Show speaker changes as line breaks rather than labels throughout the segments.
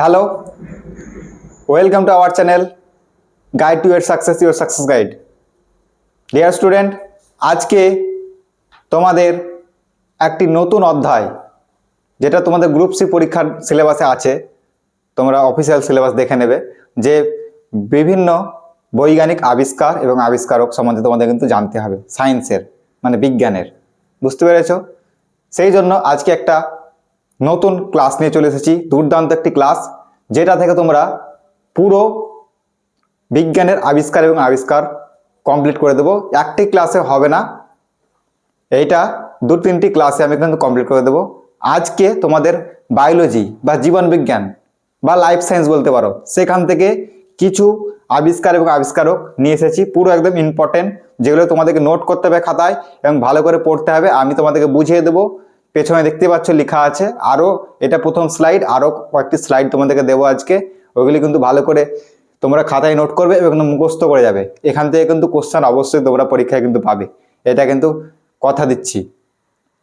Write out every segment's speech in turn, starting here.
Hello welcome to our channel guide to your success your success guide dear student আজকে তোমাদের একটি নতুন অধ্যায়, যেটা তোমাদের গ্রুপ সি পরীক্ষার সিলেবাসে আছে, তোমরা অফিসিয়াল সিলেবাস দেখে নেবে, যে বিভিন্ন বৈজ্ঞানিক আবিষ্কার এবং আবিষ্কারক সম্বন্ধে তোমাদের কিন্তু জানতে হবে সায়েন্সের মানে বিজ্ঞানের। বুঝতে পেরেছ? সেই জন্য আজকে একটা নতুন ক্লাস নিয়ে চলে এসেছি। দুর্দান্ত একটি ক্লাস, যেটা থেকে তোমরা পুরো বিজ্ঞানের আবিষ্কার এবং আবিষ্কার কমপ্লিট করে দেবো। একটি ক্লাসে হবে না। এইটা দু তিনটি ক্লাসে আমি কিন্তু কমপ্লিট করে দেবো। আজকে তোমাদের বায়োলজি বা জীবন বিজ্ঞান বা লাইফ সায়েন্স বলতে পারো, সেখান থেকে কিছু আবিষ্কার এবং আবিষ্কারক নিয়ে এসেছি। পুরো একদম ইম্পর্টেন্ট যেগুলো তোমাদেরকে নোট করতে হবে খাতায় এবং ভালো করে পড়তে হবে। আমি তোমাদেরকে বুঝিয়ে দেবো। পেছনে দেখতে পাচ্ছ লেখা আছে। আরও এটা প্রথম স্লাইড আরও কয়েকটি স্লাইড তোমাদেরকে দেবো আজকে। ওইগুলি কিন্তু ভালো করে তোমরা খাতায় নোট করবে এবং মুখস্থ করে যাবে। এখান থেকে কিন্তু কোশ্চেন অবশ্যই তোমরা পরীক্ষায় কিন্তু পাবে। এটা কিন্তু কথা দিচ্ছি।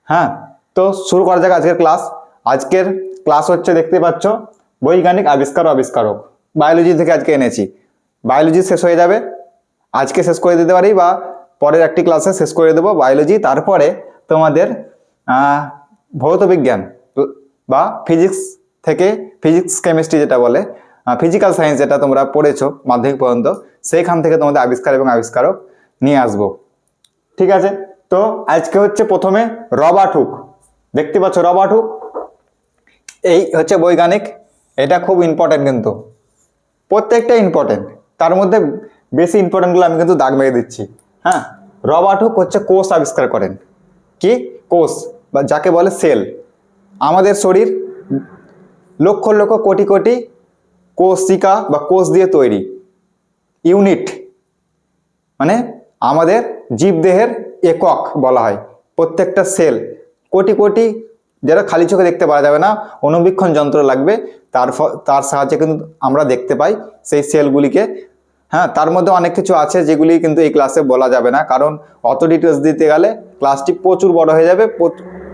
হ্যাঁ তো শুরু করা যাক আজকের ক্লাস আজকের ক্লাস হচ্ছে দেখতে পাচ্ছ বৈজ্ঞানিক আবিষ্কার আবিষ্কারক। বায়োলজি থেকে আজকে এনেছি। বায়োলজি শেষ হয়ে যাবে। আজকে শেষ করে দিতে পারি বা পরের একটি ক্লাসে শেষ করে দেবো বায়োলজি তারপরে তোমাদের ভৌত বিজ্ঞান বা ফিজিক্স থেকে ফিজিক্স কেমিস্ট্রি যেটা বলে ফিজিক্যাল সায়েন্স যেটা তোমরা পড়েছো মাধ্যমিক পর্যন্ত, সেইখান থেকে তোমাদের আবিষ্কার এবং আবিষ্কারক নিয়ে আসব। ঠিক আছে? তো আজকে হচ্ছে প্রথমে রবার্ট হুক। দেখতে পাচ্ছ রবার্ট হুক? এই হচ্ছে বৈজ্ঞানিক। এটা খুব ইম্পর্টেন্ট কিন্তু। প্রত্যেকটা ইম্পর্টেন্ট তার মধ্যে বেশি ইম্পর্টেন্টগুলো আমি কিন্তু দাগ মেরে দিচ্ছি। হ্যাঁ? রবার্ট হুক হচ্ছে কোষ আবিষ্কার করেন। কি? কোষ বা যাকে বলে সেল। আমাদের শরীর লক্ষ লক্ষ কোটি কোটি কোষিকা বা কোষ দিয়ে তৈরি। ইউনিট মানে আমাদের জীবদেহের একক বলা হয়, প্রত্যেকটা সেল। কোটি কোটি যেটা খালি চোখে দেখতে পাওয়া যাবে না অনুবীক্ষণ যন্ত্র লাগবে, তার তার সাহায্যে কিন্তু আমরা দেখতে পাই সেই সেলগুলিকে হ্যাঁ তার মধ্যে অনেক কিছু আছে যেগুলি কিন্তু এই ক্লাসে বলা যাবে না। কারণ অত ডিটেলস দিতে গেলে ক্লাসটি প্রচুর বড় হয়ে যাবে।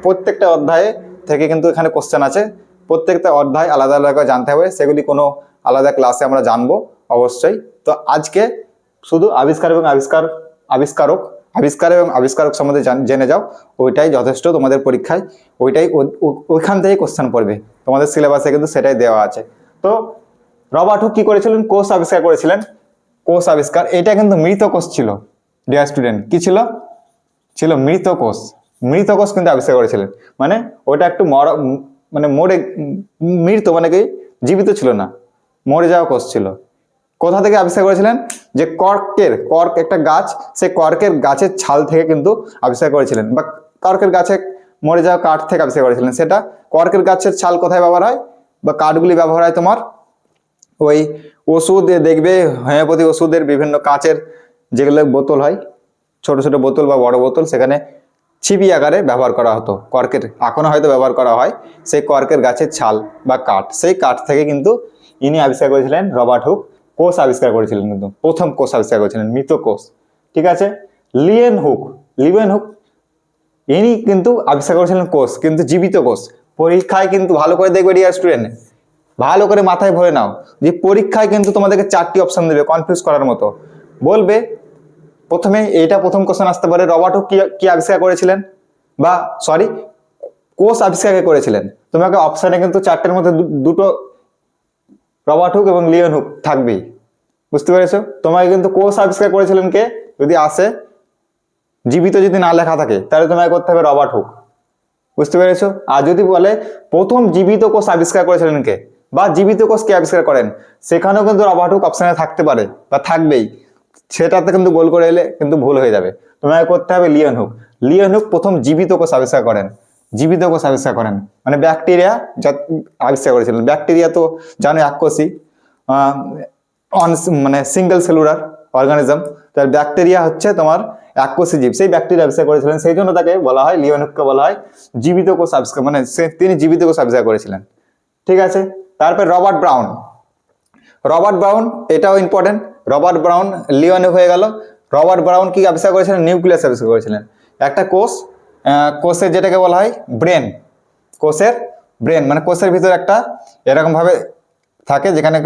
প্রত্যেকটা অধ্যায়ে থেকে কিন্তু এখানে কোশ্চেন আছে। প্রত্যেকটা অধ্যায় আলাদা আলাদা করে জানতে হবে। সেগুলি কোনো আলাদা ক্লাসে আমরা জানব অবশ্যই। তো আজকে শুধু আবিষ্কার এবং আবিষ্কার, আবিষ্কারক, আবিষ্কার এবং আবিষ্কারক সম্বন্ধে জেনে যাও। ওইটাই যথেষ্ট তোমাদের পরীক্ষায়। ওইটাই ওইখান থেকেই কোশ্চেন পড়বে। তোমাদের সিলেবাসে কিন্তু সেটাই দেওয়া আছে। তো রবার্ট হুক কি করেছিলেন? কোষ আবিষ্কার করেছিলেন? কোষ আবিষ্কার, এটা কিন্তু মৃত কোষ ছিল ডিয়ার স্টুডেন্ট কি ছিল? ছিল মৃত কোষ মৃত কোষ কিন্তু আবিষ্কার করেছিলেন মানে ওটা একটু মরা মানে মরে, মৃত মানে কি? জীবিত ছিল না, মরে যাওয়া কোষ ছিল। কোথা থেকে আবিষ্কার করেছিলেন? যে কর্কের, কর্ক একটা গাছ, সে কর্কের গাছের ছাল থেকে কিন্তু আবিষ্কার করেছিলেন, বা কর্কের গাছে মরে যাওয়া কাঠ থেকে আবিষ্কার করেছিলেন, সেটা কর্কের গাছের ছাল কোথায় ব্যবহার হয়? বা কাঠগুলি ব্যবহার হয় তোমার ওই ওষুধ দেখবে হোমিওপ্যাথি ওষুধের বিভিন্ন কাচের যেগুলো বোতল হয়, ছোট ছোট বোতল বা বড় বোতল, সেখানে ছিপি আকারে ব্যবহার করা হতো। কর্কের এখনও হয়তো ব্যবহার করা হয়। সেই কর্কের গাছের ছাল বা কাঠ, সেই কাঠ থেকে কিন্তু ইনি আবিষ্কার করেছিলেন রবার্ট হুক। কোষ আবিষ্কার করেছিলেন কিন্তু, প্রথম কোষ আবিষ্কার করেছিলেন মৃত কোষ ঠিক আছে? লিয়েন হুক লিয়েন হুক, ইনি কিন্তু আবিষ্কার করেছিলেন কোষ, কিন্তু জীবিত কোষ। পরীক্ষায় কিন্তু ভালো করে দেখবে ডিয়ার স্টুডেন্ট ভালো করে মাথায় ভরে নাও। যে পরীক্ষায় কিন্তু তোমাদেরকে চারটি অপশন দেবে কনফিউজ করার মতো। বলবে, প্রথমে এটা প্রথম কোশ্চেন আসতে পারে, রবার্ট হুক কি কি আবিষ্কার করেছিলেন? বা সরি কোষ আবিষ্কার করেছিলেন? তোমাকে অপশনে কিন্তু চারটের মধ্যে দুটো রবার্ট হুক এবং লিওন হুক থাকবেই। বুঝতে পেরেছ? তোমাকে কিন্তু কোষ আবিষ্কার করেছিলেন কে? যদি আসে, জীবিত যদি না লেখা থাকে, তাহলে তোমাকে করতে হবে রবার্ট হুক। বুঝতে পেরেছ? আর যদি বলে, প্রথম জীবিত কোষ আবিষ্কার করেছিলেন কে? বা জীবিত কোষ কে আবিষ্কার করেন? সেখানেও কিন্তু রবার্ট হুক অপশনে থাকতে পারে, বা থাকবেই। সেটাতে কিন্তু গোল করে এলে কিন্তু ভুল হয়ে যাবে। তোমাকে করতে হবে লিওন হুক। লিওন হুক প্রথম জীবিত কোষ আবিষ্কার করেন। জীবিত কোষ আবিষ্কার করেন। মানে ব্যাকটেরিয়া যা আবিষ্কার করেছিলেন। ব্যাকটেরিয়া তো জানো এককোষী অন মানে সিঙ্গেল সেলুলার অর্গানিজম তার ব্যাকটেরিয়া হচ্ছে তোমার এককোষী জীব। সেই ব্যাকটেরিয়া আবিষ্কার করেছিলেন। সেই জন্য তাকে বলা হয় লিওনুককে বলা হয়, জীবিত কোষ আবিষ্কার মানে তিনি জীবিত কোষ আবিষ্কার করেছিলেন। ঠিক আছে? তারপর রবার্ট ব্রাউন। রবার্ট ব্রাউন, এটাও ইম্পর্টেন্ট রবার্ট ব্রাউন লিওনুক হয়ে গেল। রবার্ট ব্রাউন কি আবিষ্কার করেছিলেন? নিউক্লিয়াস আবিষ্কার করেছিলেন। একটা কোষ কোষের যেটাকে বলা হয় ব্রেন, কোষের ব্রেন মানে কোষের ভিতরে একটা এরকম ভাবে থাকে যেখানে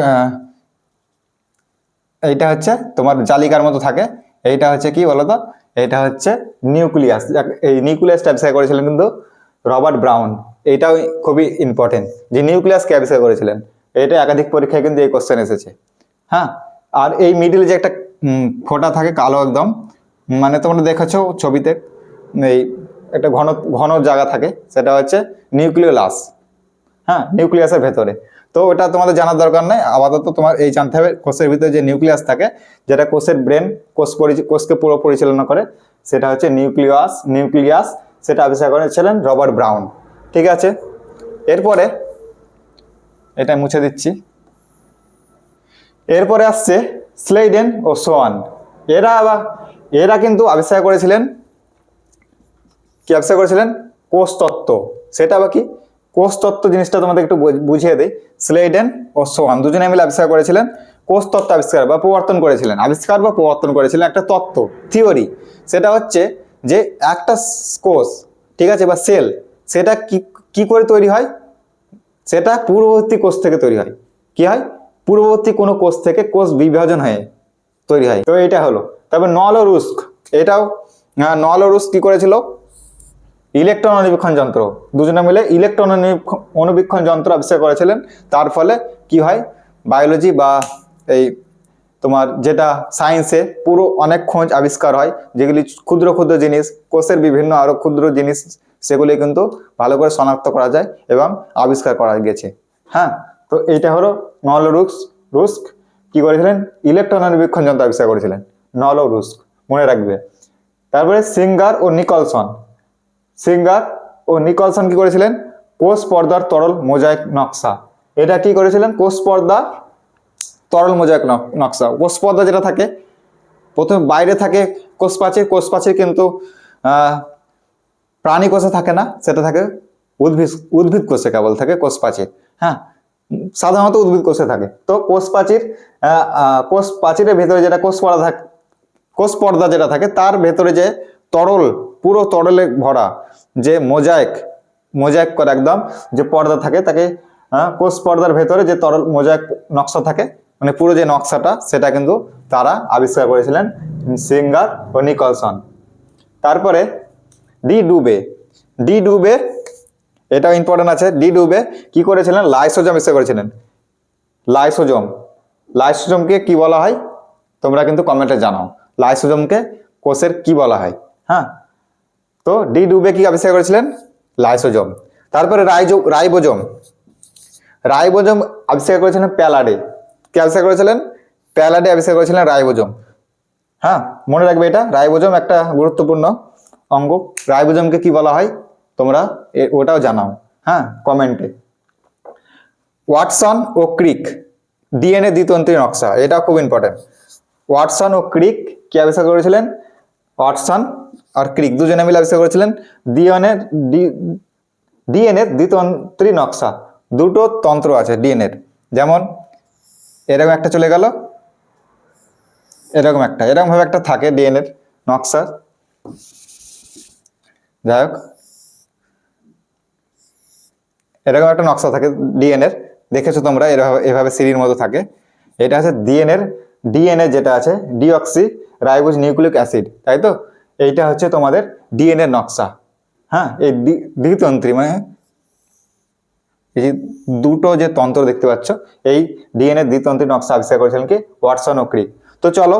এইটা হচ্ছে তোমার জালিকার মতো থাকে। এইটা হচ্ছে কি বলতো? এইটা হচ্ছে নিউক্লিয়াস। এই নিউক্লিয়াসটা আবিষ্কার করেছিলেন কিন্তু রবার্ট ব্রাউন। এইটাও খুবই ইম্পর্টেন্ট যে নিউক্লিয়াসকে আবিষ্কার করেছিলেন। এটা একাধিক পরীক্ষায় কিন্তু এই কোশ্চেন এসেছে। হ্যাঁ? আর এই মিডিলে যে একটা ফোঁটা থাকে কালো একদম মানে তোমরা দেখেছ ছবিতে, এই একটা ঘন ঘন জায়গা থাকে, সেটা হচ্ছে নিউক্লিয়াস হ্যাঁ? নিউক্লিয়াসের ভেতরে। তো ওটা তোমাদের জানার দরকার নেই, আপাতত তোমার এই জানতে হবে, কোষের ভিতরে যে নিউক্লিয়াস থাকে, যেটা কোষের ব্রেন কোষ কোষকে পুরো পরিচালনা করে, সেটা হচ্ছে নিউক্লিয়াস নিউক্লিয়াস সেটা আবিষ্কার করেছিলেন রবার্ট ব্রাউন। ঠিক আছে? এরপরে, এটা মুছে দিচ্ছি। এরপরে আসছে স্লেইডেন ও সোয়ান এরা এরা কিন্তু আবিষ্কার করেছিলেন, কি আবিষ্কার করেছিলেন? কোষ তত্ত্ব। সেটা আবার কি? কোষ তত্ত্ব জিনিসটা তোমাদের একটু বুঝিয়ে দেই। স্লেডেন ও সোহান দুজনে মিলে আবিষ্কার করেছিলেন, কোষ তত্ত্ব আবিষ্কার বা প্রবর্তন করেছিলেন। আবিষ্কার বা প্রবর্তন করেছিলেন একটা তত্ত্ব থিওরি সেটা হচ্ছে যে একটা কোষ, ঠিক আছে? বা সেল সেটা কি কি করে তৈরি হয়? সেটা পূর্ববর্তী কোষ থেকে তৈরি হয়। কি হয়? পূর্ববর্তী কোনো কোষ থেকে কোষ বিভাজন হয়ে তৈরি হয়। তো এটা হলো। তবে নল ও রুস্ক। এটাও নল ও রুস্ক কি করেছিল? ইলেকট্রন অনুবীক্ষণ যন্ত্র। দুজনে মিলে ইলেকট্রন অনুবীক্ষ- অনুবীক্ষণ যন্ত্র আবিষ্কার করেছিলেন। তার ফলে কি হয়? বায়োলজি বা এই তোমার যেটা সায়েন্সে পুরো অনেক খোঁজ আবিষ্কার হয়, যেগুলি ক্ষুদ্র ক্ষুদ্র জিনিস, কোষের বিভিন্ন আরও ক্ষুদ্র জিনিস, সেগুলি কিন্তু ভালো করে শনাক্ত করা যায় এবং আবিষ্কার করা গেছে। হ্যাঁ তো এইটা হলো নল রুক্স, রুস্ক কি করেছিলেন? ইলেকট্রন অনুবীক্ষণ যন্ত্র আবিষ্কার করেছিলেন, নল রুস্ক, মনে রাখবে। তারপরে সিঙ্গার ও নিকলসন, সিঙ্গার ও নিকলসন কি করেছিলেন? কোষ পর্দার তরল মোজাইক নকশা। এটা কি করেছিলেন? কোষ পর্দা তরল মোজাইক নক- নকশা। কোষ পর্দা যেটা থাকে, প্রথমে বাইরে থাকে কোষ প্রাচীর কোষ কিন্তু প্রাণী কোষে থাকে না, সেটা থাকে উদ্ভিদ উদ্ভিদ কোষে কেবল থাকে কোষ হ্যাঁ? সাধারণত উদ্ভিদ কোষে থাকে। তো কোষ প্রাচীর কোষ প্রাচীরের ভেতরে যেটা কোষ পর্দা থাকে কোষ পর্দা যেটা থাকে, তার ভেতরে যে তরল, পুরো তরলে ভরা যে মোজাইক মোজাইক করে একদম যে পর্দা থাকে, তাকে কোষ পর্দার ভেতরে যে তরল মোজাইক নকশা থাকে মানে পুরো যে নকশাটা, সেটা কিন্তু তারা আবিষ্কার করেছিলেন সিঙ্গার ও নিকলসন। তারপরে ডি ডুবে। ডি ডুবে, এটাও ইম্পর্টেন্ট আছে, ডি ডুবে কি করেছিলেন? লাইসোজম আবিষ্কার করেছিলেন। লাইসোজম। লাইসোজমকে কি বলা হয়? তোমরা কিন্তু কমেন্টে জানাও। লাইসোজমকে কোষের কি বলা হয়? হ্যাঁ? তো ডি ডুবে কি আবিষ্কার করেছিলেন? লাইসোজম। তারপরে রাইজো রাইবোজম। রাইবোজম আবিষ্কার করেছিলেন প্যালাডে। কি আবিষ্কার করেছিলেন? প্যালাডে আবিষ্কার করেছিলেন রাইবোজোম। হ্যাঁ মনে রাখবে এটা, রাইবোজোম একটা গুরুত্বপূর্ণ অঙ্গ। রাইবোজোমকে কি বলা হয়? তোমরা ওটাও জানাও হ্যাঁ কমেন্টে। ওয়াটসন ও ক্রিক, ডিএনএ দ্বিতন্ত্রী নকশা এটা খুব ইম্পর্টেন্ট ওয়াটসন ও ক্রিক কি আবিষ্কার করেছিলেন? ওয়াটসন আর ক্রিক দুজনে মিলে আবিষ্কার করেছিলেন ডিএনএ ডিএনএ দ্বিতন্ত্রী নকশা। দুটো তন্ত্র আছে ডিএনএর, যেমন এরকম একটা চলে গেল। এরকম একটা, এরকম ভাবে একটা থাকে ডিএনএর নকশা। যাই হোক। এরকম একটা নকশা থাকে ডিএনএর দেখেছ তোমরা এভাবে এভাবে সিঁড়ির মতো থাকে। এটা হচ্ছে ডিএনএর ডিএনএ যেটা আছে ডিঅক্সি রাইবোজ নিউক্লিক অ্যাসিড, তাই তো? এইটা হচ্ছে তোমাদের ডিএনএ নকশা। হ্যাঁ এই দ্বি- দ্বিতন্ত্রী মানে এই দুটো যে তন্ত্র দেখতে পাচ্ছ, এই ডিএনএ দ্বিতন্ত্রী নকশা আবিষ্কার করেছিলেন কি? ওয়াটসন ও ক্রিক তো চলো,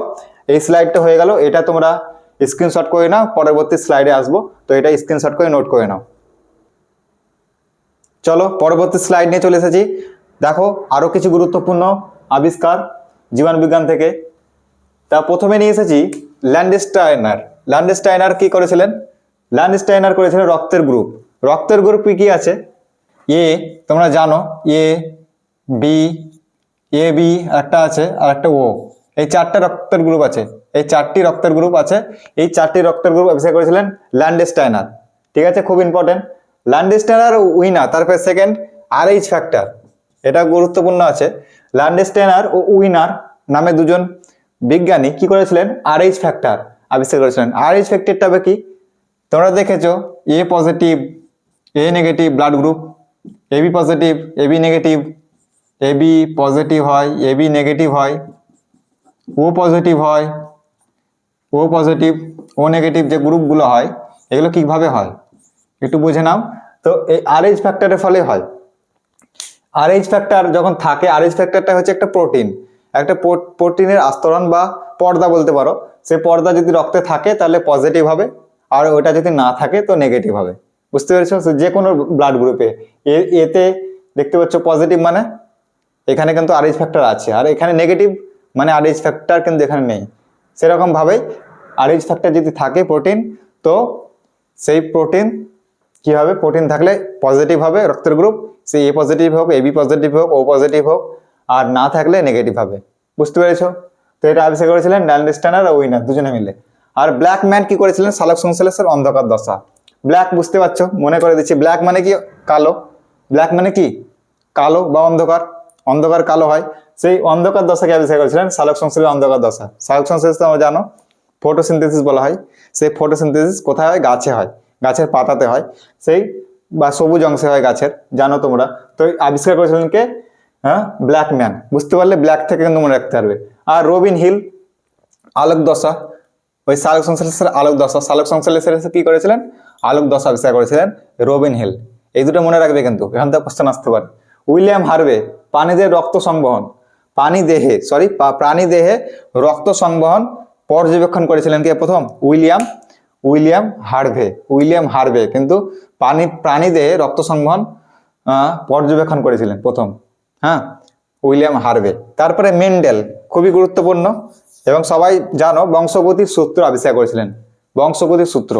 এই স্লাইডটা হয়ে গেল, এটা তোমরা স্ক্রিনশট করে নাও, পরবর্তী স্লাইডে আসব, তো এটা স্ক্রিনশট করে নোট করে নাও। চলো, পরবর্তী স্লাইড নিয়ে চলে এসেছি। দেখো, আরও কিছু গুরুত্বপূর্ণ আবিষ্কার জীবনবিজ্ঞান থেকে। তা প্রথমে নিয়ে এসেছি ল্যান্ডস্টাইনার ল্যান্ডস্টাইনার কি করেছিলেন? ল্যান্ডস্টাইনার করেছিলেন রক্তের গ্রুপ রক্তের গ্রুপ কি কি আছে? এ তোমরা জানো এ বি এ বি একটা আছে আর একটা ও এই চারটে রক্তের গ্রুপ আছে। এই চারটি রক্তের গ্রুপ আছে। এই চারটি রক্তের গ্রুপ আবিষ্কার করেছিলেন ল্যান্ডস্টাইনার ঠিক আছে? খুব ইম্পর্টেন্ট ল্যান্ডস্টাইনার উইনার তারপরে সেকেন্ড আর এইচ ফ্যাক্টর এটা গুরুত্বপূর্ণ আছে। ল্যান্ডস্টাইনার ও উইনার নামে দুজন বিজ্ঞানী কি করেছিলেন? আর এইচ ফ্যাক্টর আবিষ্কার করেছিলেন। আর এইচ ফ্যাক্টরটা কি? তোমরা দেখেছ A positive A negative blood group AB positive AB negative AB positive হয় এবি নেগেটিভ হয় ও পজিটিভ হয় ও পজিটিভ ও নেগেটিভ যে গ্রুপগুলো হয়, এগুলো কীভাবে হয়? একটু বুঝে নাও। তো এই আরএইচ ফ্যাক্টরের ফলে হয়। আরএইচ ফ্যাক্টর যখন থাকে আরএইচ ফ্যাক্টরটা হচ্ছে একটা প্রোটিন একটা প্রোটিনের আস্তরণ বা পর্দা বলতে পারো। সেই পর্দা যদি রক্তে থাকে, তাহলে পজিটিভ হবে। আর ওটা যদি না থাকে, তো নেগেটিভ হবে। বুঝতে পেরেছ? যে কোনো ব্লাড গ্রুপে এ। এতে দেখতে পাচ্ছ পজিটিভ মানে এখানে কিন্তু আর আরএইচ ফ্যাক্টর আছে। আর এখানে নেগেটিভ মানে আর আরএইচ ফ্যাক্টর কিন্তু এখানে নেই। সেরকম ভাবেই আরএইচ ফ্যাক্টর যদি থাকে প্রোটিন তো সেই প্রোটিন কি হবে? প্রোটিন থাকলে পজিটিভ হবে রক্তের গ্রুপ সে এ পজিটিভ হোক এবি পজিটিভ হোক ও পজিটিভ হোক, আর না থাকলে নেগেটিভ হবে। বুঝতে পেরেছ? তো এটা আবিষ্কার করেছিলেন ড্যান্ড স্ট্যানার আর উইনার, দুজনে মিলে। আর ব্ল্যাক ম্যান কি করেছিলেন? সালক সংশ্লেষের অন্ধকার দশা। ব্ল্যাক বুঝতে পারছ? মনে করে দিচ্ছি। ব্ল্যাক মানে কি? কালো। ব্ল্যাক মানে কি? কালো বা অন্ধকার। অন্ধকার কালো হয়। সেই অন্ধকার দশাকে আবিষ্কার করেছিলেন, সালোক সংশ্লেষের অন্ধকার দশা। সালোক সংশ্লেষ তো আমরা জানো ফটোসিনথেসিস বলা হয়। সেই ফটোসিনথেসিস কোথায় হয়? গাছে হয়। গাছের পাতাতে হয়। সেই বা সবুজ অংশে হয় গাছের। জানো তোমরা। তো আবিষ্কার করেছিলেন কে? হ্যাঁ? ব্ল্যাক ম্যান বুঝতে পারলে ব্ল্যাক থেকে কিন্তু মনে রাখতে পারবে। আর রবিন হিল আলোক দশা ওই সালোক সংশ্লেষের আলোক দশা সালোক সংশ্লেষের কি করেছিলেন? আলোক দশা আবিষ্কার করেছিলেন রবিন হিল। এই দুটো মনে রাখবে কিন্তু, এখান থেকে কোশ্চেন আসতে পারে। উইলিয়াম হার্ভে প্রাণীদের রক্ত সংবহন প্রাণী দেহে সরি প্রাণী দেহে রক্ত সংবহন পর্যবেক্ষণ করেছিলেন কে প্রথম? William William Harvey William Harvey. কিন্তু প্রাণী প্রাণী দেহে রক্ত সংবহন পর্যবেক্ষণ করেছিলেন প্রথম। হ্যাঁ উইলিয়াম হার্ভে। তারপরে মেন্ডেল, খুবই গুরুত্বপূর্ণ। এবং সবাই জানো বংশগতির সূত্র আবিষ্কার করেছিলেন। বংশগতির সূত্র।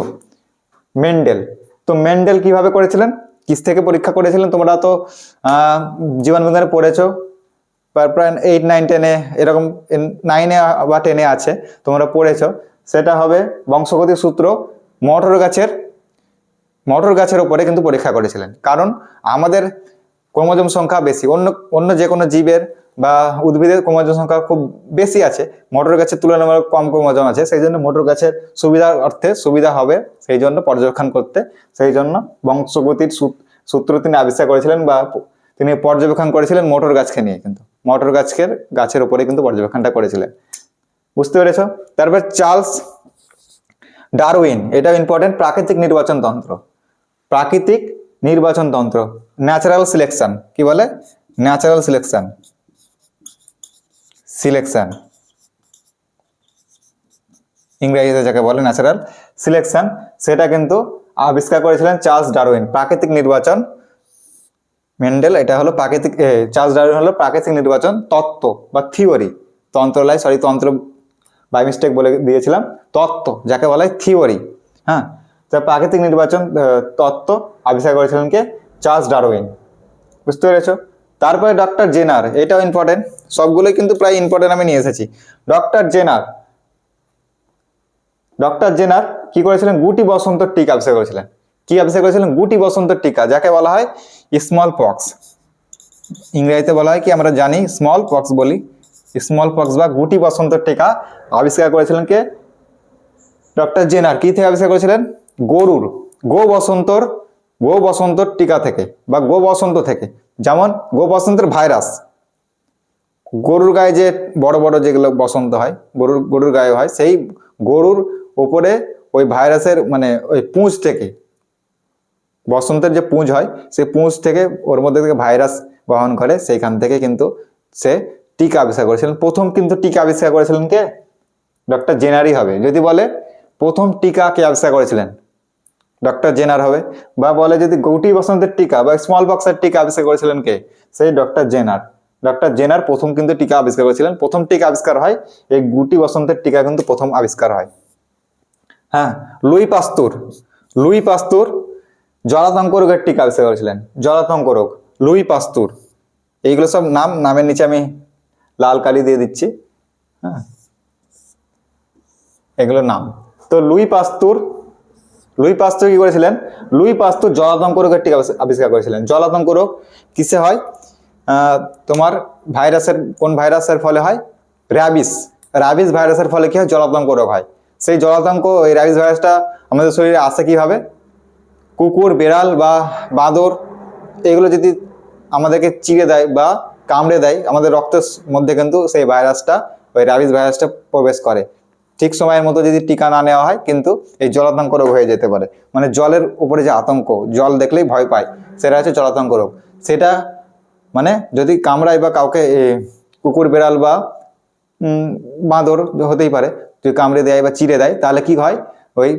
মেন্ডেল। তো মেন্ডেল কীভাবে করেছিলেন? কিস থেকে পরীক্ষা করেছিলেন? তোমরা তো আহ, জীবনবিজ্ঞানে পড়েছো। প্রায় এইট নাইন টেনে এরকম নাইনে বা টেনে আছে। তোমরা পড়েছো। সেটা হবে বংশগতির সূত্র মটর গাছের মটর গাছের ওপরে কিন্তু পরীক্ষা করেছিলেন। কারণ আমাদের ক্রোমোজোম সংখ্যা বেশি। অন্য অন্য যে কোনো জীবের বা উদ্ভিদের ক্রোমোজোম সংখ্যা খুব বেশি আছে, মোটর গাছের তুলনামূলক কম ক্রোমোজোম আছে, সেই জন্য মোটর গাছের সুবিধার অর্থে সুবিধা হবে, সেই জন্য পর্যবেক্ষণ করতে, সেই জন্য বংশগতির সূত্র তিনি আবিষ্কার করেছিলেন বা তিনি পর্যবেক্ষণ করেছিলেন মোটর গাছকে নিয়ে কিন্তু, মোটর গাছকে গাছের উপরে কিন্তু পর্যবেক্ষণটা করেছিলেন। বুঝতে পেরেছ? তারপর চার্লস ডারউইন এটা ইম্পর্টেন্ট প্রাকৃতিক নির্বাচন তন্ত্র। প্রাকৃতিক নির্বাচন তন্ত্র ন্যাচারাল সিলেকশন কি বলে? Natural selection selection. ইংরেজিতে যাকে বলে ন্যাচারাল সিলেকশন, সেটা কিন্তু আবিষ্কার করেছিলেন চার্লস ডারউইন, প্রাকৃতিক নির্বাচন। মেন্ডেল, এটা হলো প্রাকৃতিক চার্লস ডারউইন হলো প্রাকৃতিক নির্বাচন তত্ত্ব বা থিওরি। তন্ত্রলাই সরি তন্ত্র বাই মিস্টেক বলে দিয়েছিলাম, তত্ত্ব, যাকে বলা হয় থিওরি। হ্যাঁ তো প্রাকৃতিক নির্বাচন তত্ত্ব আবিষ্কার করেছিলেন কে? Charles Darwin. বুঝতে পেরেছ? তারপরে ডক্টর জেনার এটাও ইম্পর্টেন্ট সবগুলোই কিন্তু প্রায় ইম্পর্টেন্ট আমি নিয়ে এসেছি। ডক্টর জেনার ডক্টর জেনার কি করেছিলেন? গুটি বসন্তর টিকা আবিষ্কার করেছিলেন। কি আবিষ্কার করেছিলেন? গুটি বসন্তর টিকা, যাকে বলা হয় স্মল পক্স ইংরেজিতে বলা হয় কি, আমরা জানি স্মল পক্স বলি। স্মল পক্স বা গুটি বসন্তর টিকা আবিষ্কার করেছিলেন কে? ডক্টর জেনার কি থেকে আবিষ্কার করেছিলেন? গরুর, গো বসন্তর গো বসন্তর টিকা থেকে বা গো বসন্ত থেকে। যেমন গো বসন্তের ভাইরাস। গরুর গায়ে যে বড় বড় যেগুলো বসন্ত হয়, গরুর গরুর গায়ে হয়, সেই গরুর ওপরে ওই ভাইরাসের মানে ওই পুঁজ থেকে, বসন্তের যে পুঁজ হয়, সেই পুঁজ থেকে ওর মধ্যে থেকে ভাইরাস বহন করে, সেইখান থেকে কিন্তু সে টিকা আবিষ্কার করেছিলেন। প্রথম কিন্তু টিকা আবিষ্কার করেছিলেন কে? ডক্টর জেনারি হবে। যদি বলে, প্রথম টিকা কে আবিষ্কার করেছিলেন? ডক্টর জেনার হবে বা বলে যদি গুটি বসন্তের টিকা বা স্মল বক্সের টিকা আবিষ্কার করেছিলেন কে? সেই ডক্টর জেনার। ডক্টর জেনার প্রথম কিন্তু টিকা আবিষ্কার করেছিলেন। প্রথম টিকা আবিষ্কার হয়, এই গুটি বসন্তের টিকা কিন্তু প্রথম আবিষ্কার হয়। হ্যাঁ লুই পাস্তুর। লুই পাস্তুর জলাতঙ্ক রোগের টিকা আবিষ্কার করেছিলেন। জলাতঙ্ক রোগ, লুই পাস্তুর। এইগুলো সব নাম, নামের নিচে আমি লাল কালি দিয়ে দিচ্ছি। হ্যাঁ এগুলো নাম। তো লুই পাস্তুর লুই পাস্তুর কি করেছিলেন? লুই পাস্তুর জলাতঙ্ক রোগের টিকা আবিষ্কার- করেছিলেন। জলাতঙ্ক রোগ কিসে হয়? তোমার ভাইরাসের, কোন ভাইরাসের ফলে হয়? র্যাবিস। র্যাবিস ভাইরাসের ফলে কি হয়? জলাতঙ্ক রোগ হয়। সেই জলাতঙ্ক, এই র্যাবিস ভাইরাসটা আমাদের শরীরে আসে কীভাবে? কুকুর, বেড়াল বা বাঁদর, এগুলো যদি আমাদেরকে চিড়ে দেয় বা কামড়ে দেয়, আমাদের রক্তের মধ্যে কিন্তু সেই ভাইরাসটা, ওই র্যাবিস ভাইরাসটা প্রবেশ করে। ঠিক সময়ের মতো যদি টিকা না নেওয়া হয়, কিন্তু এই জলাতঙ্ক রোগ হয়ে যেতে পারে। মানে জলের উপরে যে আতঙ্ক, জল দেখলেই ভয় পায়, সেটা হচ্ছে জলাতঙ্ক রোগ। সেটা মানে যদি কামড়ায় বা কাউকে কুকুর, বেড়াল বা বাঁদর হতেই পারে, যদি কামড়ে দেয় বা চিড়ে দেয়, তাহলে কি হয়? ওই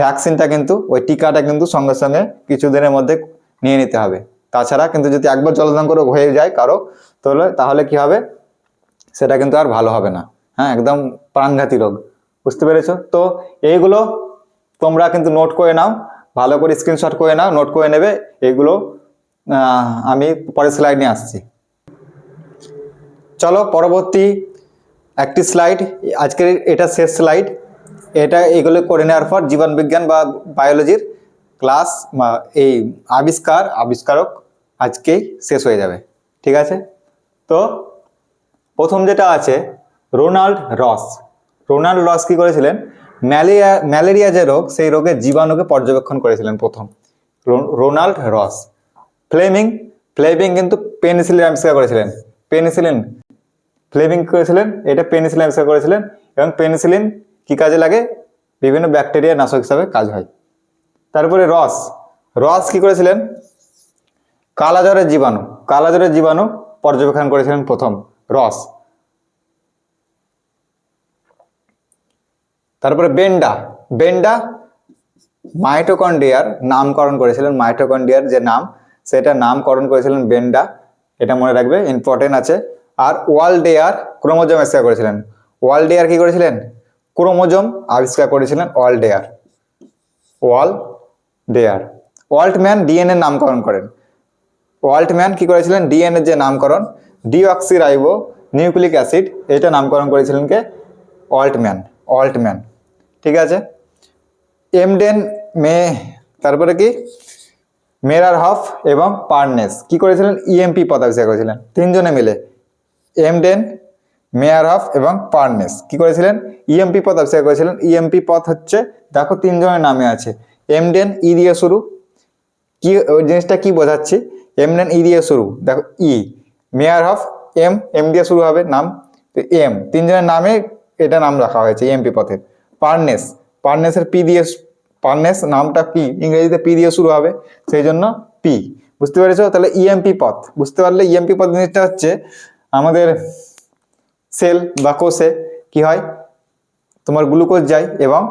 ভ্যাকসিনটা কিন্তু, ওই টিকাটা কিন্তু সঙ্গে সঙ্গে কিছুদিনের মধ্যে নিয়ে নিতে হবে। তাছাড়া কিন্তু যদি একবার জলতঙ্ক রোগ হয়ে যায় কারও, তাহলে তাহলে কি হবে? সেটা কিন্তু আর ভালো হবে না। হ্যাঁ একদম প্রাণঘাতী রোগ। বুঝতে পেরেছ? তো এইগুলো তোমরা কিন্তু নোট করে নাও, ভালো করে স্ক্রিনশট করে নাও নোট করে নেবে এগুলো আমি পরের স্লাইড নিয়ে আসছি। চলো পরবর্তী একটি স্লাইড আজকের এটা শেষ স্লাইড এটা এগুলো করে নেওয়ার পর জীবনবিজ্ঞান বা বায়োলজির ক্লাস বা এই আবিষ্কার, আবিষ্কারক আজকেই শেষ হয়ে যাবে, ঠিক আছে? তো প্রথম যেটা আছে, রোনাল্ড রস। রোনাল্ড রস কি করেছিলেন? ম্যালেরিয়া ম্যালেরিয়া যে রোগ, সেই রোগের জীবাণুকে পর্যবেক্ষণ করেছিলেন প্রথম। রোনাল্ড রস। ফ্লেমিং ফ্লেমিং কিন্তু পেনিসিলিন আবিষ্কার করেছিলেন। পেনিসিলিন, ফ্লেমিং করেছিলেন? এটা পেনিসিলিন আবিষ্কার করেছিলেন এবং পেনিসিলিন কি কাজে লাগে? বিভিন্ন ব্যাকটেরিয়া নাশক হিসাবে কাজ হয়। তারপরে রস। রস কি করেছিলেন? কালাজ্বরের জীবাণু। কালাজ্বরের জীবাণু পর্যবেক্ষণ করেছিলেন প্রথম। রস। তারপরে বেন্ডা বেন্ডা মাইটোকন্ডিয়ার নামকরণ করেছিলেন মাইটোকন্ডিয়ার যে নাম, সেটা নামকরণ করেছিলেন বেন্ডা, এটা মনে রাখবে ইম্পর্টেন্ট আছে। আর ওয়ালডেয়ার ক্রোমোজোম আবিষ্কার করেছিলেন। ওয়ালডেয়ার কি করেছিলেন? ক্রোমোজোম আবিষ্কার করেছিলেন ওয়ালডেয়ার। ওয়াল ডেয়ার ওয়াল্টম্যান ডিএনএ নামকরণ করেন। ওয়াল্টম্যান কি করেছিলেন? ডিএনএ যে নামকরণ ডিঅক্সিরাইবো নিউক্লিক অ্যাসিড, এটা নামকরণ করেছিলেন কে? ওয়াল্টম্যান। ওয়াল্টম্যান। ঠিক আছে? এমডেন মে তারপরে কি? মেরার হফ এবং পার্নেস কি করেছিলেন? ইএমপি পদ আবিষ্কার করেছিলেন। তিনজনে মিলে। এমডেন মেয়ার হফ এবং পার্নেস কি করেছিলেন? ইএমপি পদ আবিষ্কার করেছিলেন। ইএমপি পথ হচ্ছে, দেখো তিনজনের নামে আছে। এমডেন ই দিয়ে শুরু। কি জিনিসটা কি বোঝাচ্ছি? এমডেন ই দিয়ে শুরু। দেখো E Meyerhof M M দিয়ে শুরু হবে। নাম? তো এম তিনজনের নামে এটা নাম রাখা হয়েছে এমপি পথের পার্নেস, পার্নেসের পি দিয়ে পার্নেস নামটা পি, ইংরেজিতে পি দিয়ে শুরু হবে, সেই জন্য পি বুঝতে পেরেছ? তাহলে ইএমপি পথ, বুঝতে পারলে ইএমপি পথ জিনিসটা হচ্ছে আমাদের সেল বা কোষে কি হয়? তোমার গ্লুকোজ যায় এবং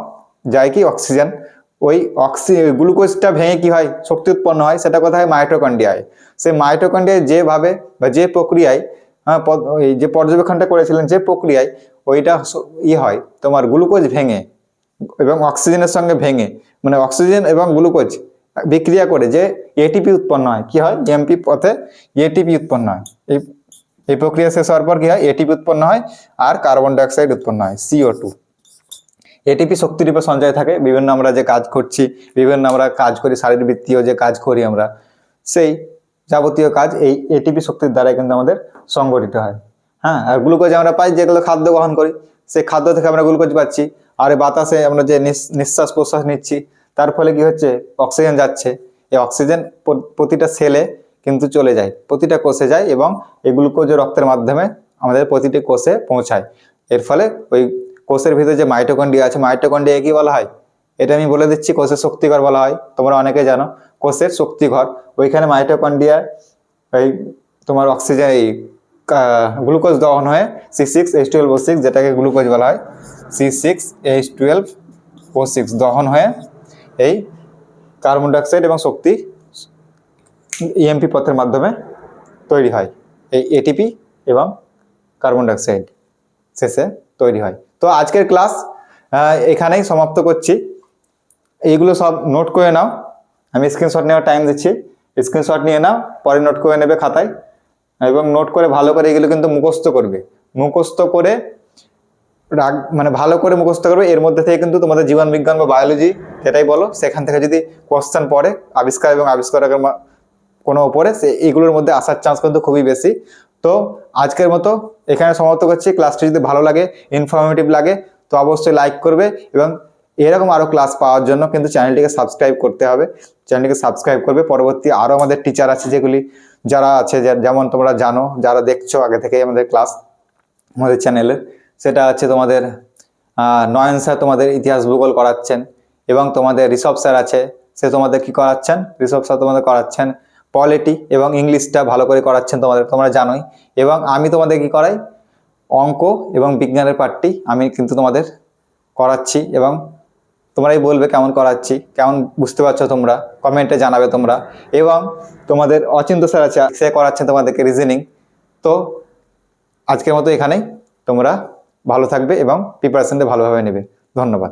যায় কি? অক্সিজেন। ওই অক্সি গ্লুকোজটা ভেঙে কি হয়? শক্তি উৎপন্ন হয়, সেটা কোথায়? মাইটোকন্ডিয়ায় সেই মাইটোকন্ডিয়ায় যেভাবে বা যে প্রক্রিয়ায় হ্যাঁ যে পর্যবেক্ষণটা করেছিলেন, যে প্রক্রিয়ায় ওইটা ই হয়, তোমার গ্লুকোজ ভেঙে এবং অক্সিজেনের সঙ্গে ভেঙে মানে অক্সিজেন এবং গ্লুকোজ বিক্রিয়া করে যে এটিপি উৎপন্ন হয়। কি হয়? এমপি পথে এটিপি উৎপন্ন হয়। এই এই প্রক্রিয়া শেষ হওয়ার পর কি হয়? এটিপি উৎপন্ন হয় আর কার্বন ডাইঅক্সাইড উৎপন্ন হয় সিও টু। এটিপি শক্তিরূপে সঞ্চয় থাকে, বিভিন্ন আমরা যে কাজ করছি, বিভিন্ন আমরা কাজ করি, শারীরবৃত্তীয় যে কাজ করি আমরা, সেই যাবতীয় কাজ এই এটিপি শক্তির দ্বারাই কিন্তু আমাদের সংগঠিত হয়। হ্যাঁ আর গ্লুকোজ আমরা পাই যেগুলো খাদ্য গ্রহণ করি। সেই খাদ্য থেকে আমরা গ্লুকোজ পাচ্ছি। আর বাতাসে আমরা যে নিঃশ্বাস প্রশ্বাস নিচ্ছি, তার ফলে কি হচ্ছে? অক্সিজেন যাচ্ছে। এই অক্সিজেন প্রতিটা সেলে কিন্তু চলে যায়। প্রতিটা কোষে যায় এবং এই গ্লুকোজ রক্তের মাধ্যমে আমাদের প্রতিটি কোষে পৌঁছায়। এর ফলে ওই কোষের ভিতরে যে মাইটোকন্ডিয়া আছে মাইটোকন্ডিয়া কি বলা হয়? এটা আমি বলে দিচ্ছি, কোষের শক্তিঘর বলা হয়। তোমরা অনেকে জানো, কোষের শক্তিঘর। ওইখানে মাইটোকন্ডিয়া এই তোমার অক্সিজেন, এই গ্লুকোজ দহন হয়ে C six H twelve O six যেটাকে গ্লুকোজ বলা হয়। C six H twelve O six দহন হয়ে এই কার্বন ডাইঅক্সাইড এবং শক্তি ইএমপি পথের মাধ্যমে তৈরি হয় এই এটিপি এবং কার্বন ডাইঅক্সাইড শেষে তৈরি হয়। তো আজকের ক্লাস এখানেই সমাপ্ত করছি। এইগুলো সব নোট করে নাও। আমি স্ক্রিনশট নেওয়ার টাইম দিচ্ছি। স্ক্রিনশট নিয়ে নাও, পরে নোট করে নেবে খাতায়। এবং নোট করে ভালো করে এগুলো কিন্তু মুখস্থ করবে। মুখস্থ করে রাগ মানে ভালো করে মুখস্থ করবে, এর মধ্যে থেকে কিন্তু তোমাদের জীবন বিজ্ঞান বা বায়োলজি যেটাই বলো, সেখান থেকে যদি কোশ্চেন পড়ে, আবিষ্কার এবং আবিষ্কারকের মা- কোনো ওপরে সে এগুলোর মধ্যে আসার চান্স কিন্তু খুবই বেশি। তো আজকের মতো এখানে সমাপ্ত করছি। ক্লাসটি যদি ভালো লাগে ইনফরমেটিভ লাগে, তো অবশ্যই লাইক করবে এবং এরকম আরও ক্লাস পাওয়ার জন্য কিন্তু চ্যানেলটিকে সাবস্ক্রাইব করতে হবে। চ্যানেলটিকে সাবস্ক্রাইব করবে। পরবর্তী আরও আমাদের টিচার আছে যেগুলি, যারা আছে যেমন তোমরা জানো, যারা দেখছ আগে থেকেই আমাদের ক্লাস আমাদের চ্যানেলের সেটা আছে তোমাদের নয়ন স্যার তোমাদের ইতিহাস ভূগোল করাচ্ছেন এবং তোমাদের ঋষভ স্যার আছে, সে তোমাদের কি করাচ্ছেন? ঋষভ স্যার তোমাদের করাচ্ছেন পলিটি এবং ইংলিশটা ভালো করে করাচ্ছেন তোমাদের, তোমরা জানোই। এবং আমি তোমাদের কি করাই? অঙ্ক এবং বিজ্ঞানের পাঠটি আমি কিন্তু তোমাদের করাচ্ছি এবং তোমরাই বলবে কেমন করাচ্ছি, কেমন বুঝতে পারছ তোমরা, কমেন্টে জানাবে তোমরা। এবং তোমাদের অচিন্ত স্যার আছে, সে করাচ্ছেন তোমাদেরকে রিজনিং তো আজকের মতো এখানেই, তোমরা ভালো থাকবে এবং প্রিপারেশনটা ভালোভাবে নেবে। ধন্যবাদ।